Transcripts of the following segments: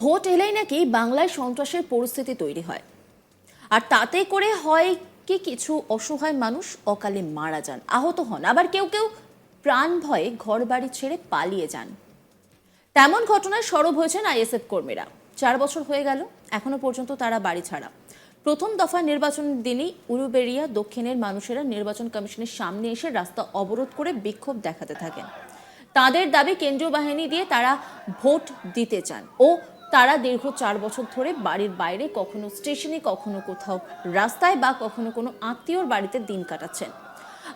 Vote এলেই নাকি বাংলায় সন্ত্রাসের পরিস্থিতি তৈরি হয়। আর তাতে করে হয় কি কিছু অসহায় মানুষ অকালে মারা যান, আহত হন। আবার কেউ কেউ প্রাণ ভয়ে ঘর বাড়ি ছেড়ে পালিয়ে যান। তেমন ঘটনায় সরব হয়েছেন আইএসএফ কর্মীরা। চার বছর হয়ে গেল, এখনও পর্যন্ত তারা বাড়ি ছাড়া। প্রথম দফা নির্বাচনের দিনই উলুবেড়িয়া দক্ষিণের মানুষেরা নির্বাচন কমিশনের সামনে এসে রাস্তা অবরোধ করে বিক্ষোভ দেখাতে থাকেন। তাদের দাবি কেন্দ্রীয় বাহিনী দিয়ে তারা ভোট দিতে চান ও তারা দীর্ঘ চার বছর ধরে বাড়ির বাইরে কখনো স্টেশনে কখনো কোথাও রাস্তায় বা কখনো কোনো আত্মীয়র বাড়িতে দিন কাটাচ্ছেন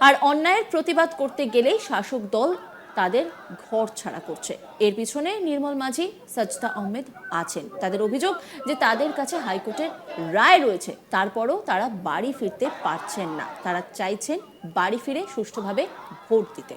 আর অন্যায়ের প্রতিবাদ করতে গেলেই শাসক দল তাদের ঘর ছাড়া করছে এর পিছনে নির্মল মাঝি সাজদা আহমেদ আছেন তাদের অভিযোগ যে তাদের কাছে হাইকোর্টের রায় রয়েছে তারপরও তারা বাড়ি ফিরতে পারছেন না তারা চাইছেন বাড়ি ফিরে সুষ্ঠুভাবে ভোট দিতে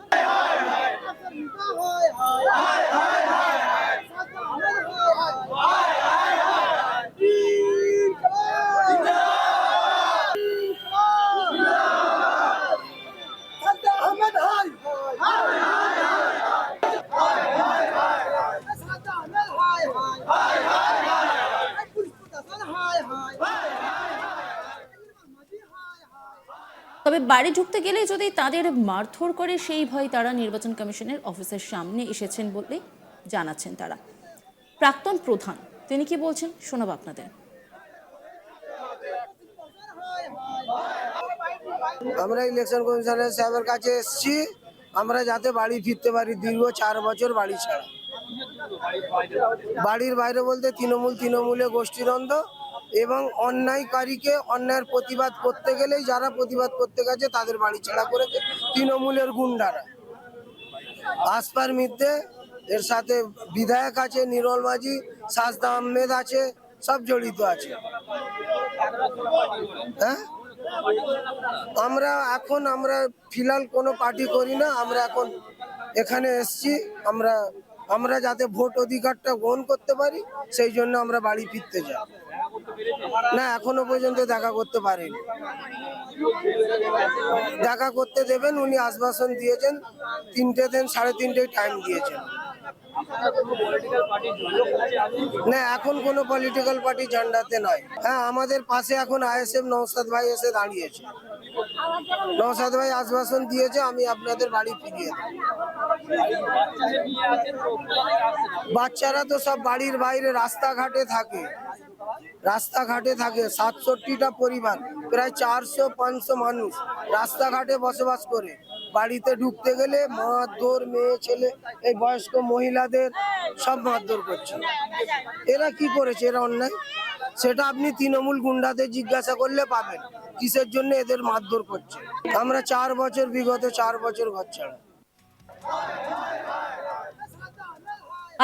বাড়ি ঢুকতে গেলে যদি তাদের মারধর করে, সেই ভয় তারা নির্বাচন কমিশনের অফিসের সামনে এসেছেন বলে জানাচ্ছেন তারা। প্রাক্তন প্রধান, তিনি কি বলছেন? শোনাব আপনাদের। আমরা ইলেকশন কমিশনার সাহেবের কাছে এসেছি। আমরা যাতে বাড়ি ফিরতে পারি, দীর্ঘ চার বছর বাড়ি ছাড়া। বাড়ির বাইরে বলতে তৃণমূল, তৃণমূলে গোষ্ঠীদ্বন্দ্ব। এবং অন্যায়কারীকে অন্যায়ের প্রতিবাদ করতে গেলেই যারা প্রতিবাদ করতে গেছে তাদের বাড়ি ছাড়া করেছে তৃণমূলের গুন্ডারা। আসপার মিদ্যে এর সাথে বিধায়ক আছে, নিরল মাঝি, সাজদা আহমেদ আছে, সব জড়িত আছে। হ্যাঁ? আমরা এখন আমরা ফিলহাল কোনো পার্টি করি না, আমরা এখন এখানে এসছি, আমরা আমরা যাতে ভোট অধিকারটা গ্রহণ করতে পারি, সেই জন্য আমরা বাড়ি ফিরতে যাই। না, এখনও পর্যন্ত দেখা করতে পারিনি। দেখা করতে দেবেন, উনি আশ্বাসন দিয়েছেন, তিনটে দিন, সাড়ে তিনটে টাইম দিয়েছেন। না, এখন কোনো পলিটিক্যাল পার্টি ঝান্ডাতে নয়। হ্যাঁ আমাদের পাশে এখন আইএসএফ নৌসাদ ভাই এসে দাঁড়িয়েছে। নৌসাদ ভাই আশ্বাসন দিয়েছে, আমি আপনাদের বাড়ি ফিরিয়ে বাচ্চারা তো সব বাড়ির বাইরে, রাস্তাঘাটে থাকে। রাস্তাঘাটে থাকে, সাতষট্টিটা পরিবার, প্রায় চারশো, পাঁচশো মানুষ রাস্তাঘাটে বসবাস করে। বাড়িতে ঢুকতে গেলে মারধর মেয়ে, ছেলে, এই বয়স্ক মহিলাদের সব মারধর করছে। এরা কি করেছে? এরা অন্যায়? সেটা আপনি তৃণমূল গুন্ডাদের জিজ্ঞাসা করলে পাবেন, কিসের জন্য এদের মারধর করছে। আমরা চার বছর বিগত, চার বছর ঘর ছাড়া।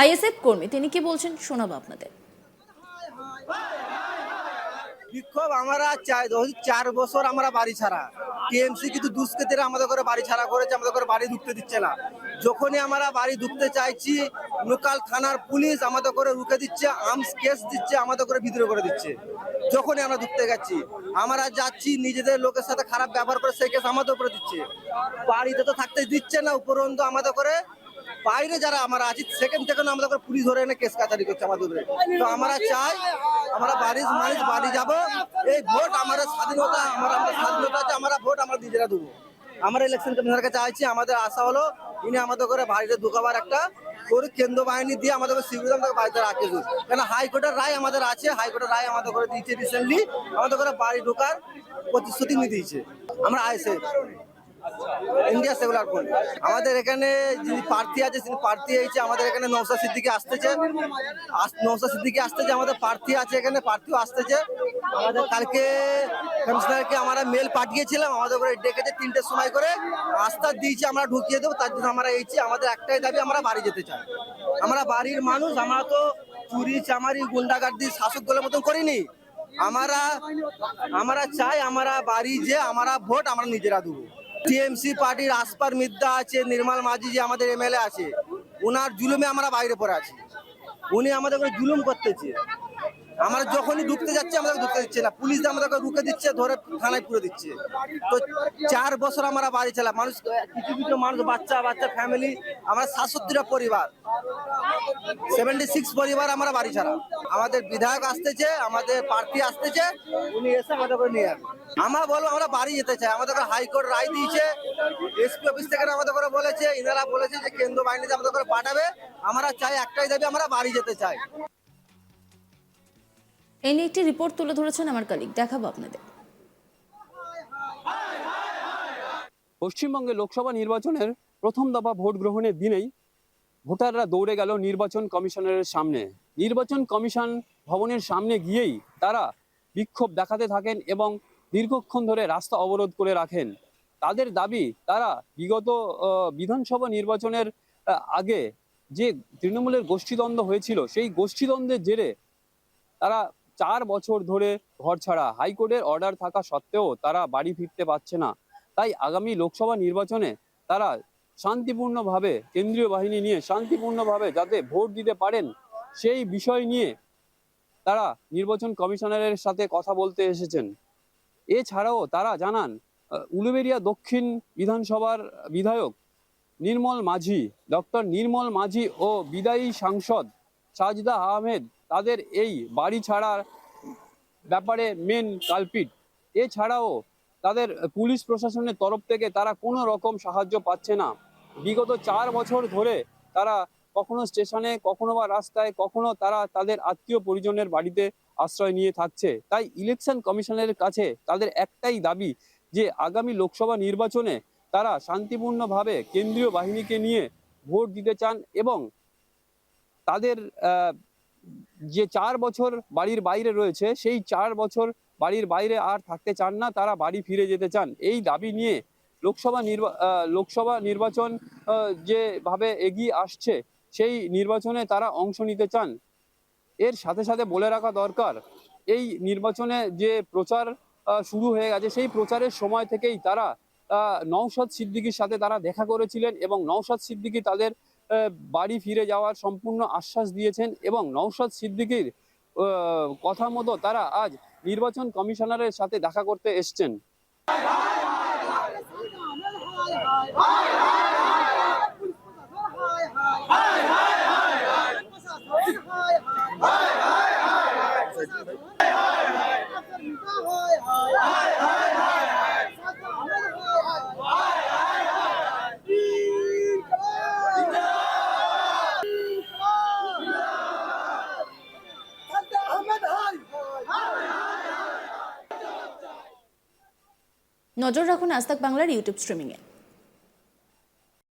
আইএসএফ কর্মী, তিনি কি বলছেন শোনাবো আপনাদের? বিক্ষোভ আমরা চার বছর আমরা বাড়ি ছাড়া। টিএমসি কিন্তু দুষ্কৃতীরা আমাদের করে বাড়ি ছাড়া করেছে, আমাদের করে বাড়ি ঢুকতে দিচ্ছে না। যখনই আমরা বাড়ি ঢুকতে চাইছি, লোকাল থানার পুলিশ আমাদের করে রুখে দিচ্ছে আর্মস কেস দিচ্ছে, আমাদের করে বিদ্রোহ করে দিচ্ছে। যখনই আমরা ঢুকতে গেছি আমরা যাচ্ছি, নিজেদের লোকের সাথে খারাপ ব্যবহার করে সেই কেস আমাদের উপরে দিচ্ছে। বাড়িতে তো থাকতে দিচ্ছে না, উপরন্ত আমাদের করে বাইরে যারা আমরা আছি সেকেন্ড থেকে আমাদের করে পুলিশ ধরে এনে কেস কাছারি করছে আমাদের উপরে তো আমরা চাই, আমরা বাড়ির মানুষ বাড়ি যাব। এই ভোট আমাদের স্বাধীনতা, আমরা আমাদের স্বাধীনতা আছে আমরা ভোট আমরা নিজেরা দেবো। আমরা ইলেকশন কমিশনের কাছে চাইছি, আমাদের আশা হলো ইনি আমাদের করে বাড়িতে ঢুকাবার একটা করে কেন্দ্র বাহিনী দিয়ে আমাদের সিকিউরিটি আমাদের বাড়িতে রাখে দিন কেন হাইকোর্টের রায় আমাদের আছে, হাইকোর্টের রায় আমাদের করে দিয়েছে রিসেন্টলি আমাদের করে বাড়ি ঢোকার প্রতিশ্রুতি নিয়ে দিয়েছে। আমরা আইসে ইন্ডিয়া সেকুলার ফ্রন্ট আমাদের এখানে যিনি প্রার্থী আছে তিনি প্রার্থী হয়েছে, আমাদের এখানে নৌসা সিদ্দিকি আসতেছে। আস- নৌসা সিদ্দিকি আসতেছে, আমাদের প্রার্থী আছে এখানে, প্রার্থীও আসতেছে। আমাদের কালকে কমিশনারকে আমরা মেল পাঠিয়েছিলাম, আমাদের করে ডেকেছে তিনটের সময় করে। আস্থা দিয়েছে, আমরা ঢুকিয়ে দেবো, তার জন্য আমরা এইছি, আমাদের একটাই দাবি, আমরা বাড়ি যেতে চাই। আমরা বাড়ির মানুষ, আমরা তো চুরি, চামারি, গুন্ডাগার্দি, শাসক দলের মতন করিনি। আমরা আমরা চাই, আমরা বাড়ি যে, আমরা ভোট, আমরা নিজেরা দেবো। টিএমসি পার্টির আসপার মিদ্যা আছে, নির্মল মাঝি যে আমাদের এমএলএ আছে, ওনার জুলুমে আমরা বাইরে পড়ে আছি। উনি আমাদের জুলুম করতেছে। আমরা যখনই ঢুকতে যাচ্ছি আমাদের ঢুকতে দিচ্ছে না। পুলিশ আমাদেরকে রুকে দিচ্ছে, ধরে থানায় পুরে দিচ্ছে। তো চার বছর আমরা বাড়ি ছিলাম মানুষ, কিছু কিছু মানুষ, বাচ্চা বাচ্চা ফ্যামিলি আমরা সাতষট্টিটা পরিবার। সেভেন্টি সিক্স পরিবার আমরা বাড়ি ছাড়া। আমাদের বিধায়ক আসতেছে, আমাদের প্রার্থী আসতেছে, উনি এসে আমাদের করে নিয়ে আমরা বলব, আমরা বাড়ি যেতে চাই। আমাদের হাইকোর্ট রায় দিয়েছে। এসপি অফিস থেকে আমাদের করে বলেছে, ইনারা বলেছে যে কেন্দ্র বাহিনীতে আমাদের করে পাঠাবে। আমরা চাই একটাই দাবি, আমরা বাড়ি যেতে চাই। এই নিয়ে একটি রিপোর্ট তুলে ধরেছেন আমার কালিক দেখাবো আপনাদের। পশ্চিমবঙ্গে লোকসভা নির্বাচনের প্রথম দফা ভোট গ্রহণের দিনেই ভোটাররা দৌড়ে গেল নির্বাচন কমিশনের সামনে। নির্বাচন কমিশন ভবনের সামনে গিয়েই তারা বিক্ষোভ দেখাতে থাকেন এবং দীর্ঘক্ষণ ধরে রাস্তা অবরোধ করে রাখেন। তাদের দাবি, তারা বিগত বিধানসভা নির্বাচনের আগে যে তৃণমূলের গোষ্ঠীদ্বন্দ্ব হয়েছিল, সেই গোষ্ঠীদ্বন্দ্বের জেরে তারা চার বছর ধরে ঘর ছাড়া। হাইকোর্টের অর্ডার থাকা সত্ত্বেও তারা বাড়ি ফিরতে পারছে না। তাই আগামী লোকসভা নির্বাচনে তারা শান্তিপূর্ণভাবে, কেন্দ্রীয় বাহিনী নিয়ে শান্তিপূর্ণভাবে যাতে ভোট দিতে পারেন, সেই বিষয় নিয়ে তারা নির্বাচন কমিশনারের সাথে কথা বলতে এসেছেন। এছাড়াও তারা জানান উলুবেরিয়া দক্ষিণ বিধানসভার বিধায়ক নির্মল মাঝি, ডক্টর নির্মল মাঝি ও বিদায়ী সাংসদ সাজদা আহমেদ তাদের এই বাড়ি ছাড়ার ব্যাপারে মেন কালপিট এছাড়াও তাদের পুলিশ প্রশাসনের তরফ থেকে তারা কোনো রকম সাহায্য পাচ্ছে না। বিগত চার বছর ধরে তারা কখনো স্টেশনে, কখনো বা রাস্তায়, কখনো তারা তাদের আত্মীয় পরিজনের বাড়িতে আশ্রয় নিয়ে থাকছে। তাই ইলেকশন কমিশনের কাছে তাদের একটাই দাবি যে আগামী লোকসভা নির্বাচনে তারা শান্তিপূর্ণভাবে কেন্দ্রীয় বাহিনীকে নিয়ে ভোট দিতে চান এবং তাদের যে চার বছর বাড়ির বাইরে রয়েছে, সেই চার বছর বাড়ির বাইরে আর থাকতে চান না, তারা বাড়ি ফিরে যেতে চান। এই দাবি নিয়ে লোকসভা নির্বা লোকসভা নির্বাচন যেভাবে এগিয়ে আসছে, সেই নির্বাচনে তারা অংশ নিতে চান। এর সাথে সাথে বলে রাখা দরকার, এই নির্বাচনে যে প্রচার শুরু হয়ে গেছে, সেই প্রচারের সময় থেকেই তারা নওশাদ সিদ্দিকীর সাথে তারা দেখা করেছিলেন এবং নওশাদ সিদ্দিকী তাদের বাড়ি ফিরে যাওয়ার সম্পূর্ণ আশ্বাস দিয়েছেন এবং নওশাদ সিদ্দিকির কথা মতো তারা আজ নির্বাচন কমিশনারের সাথে দেখা করতে এসছেন নজর রাখুন আজ বাংলার ইউটিউব স্ট্রিমিংয়ে।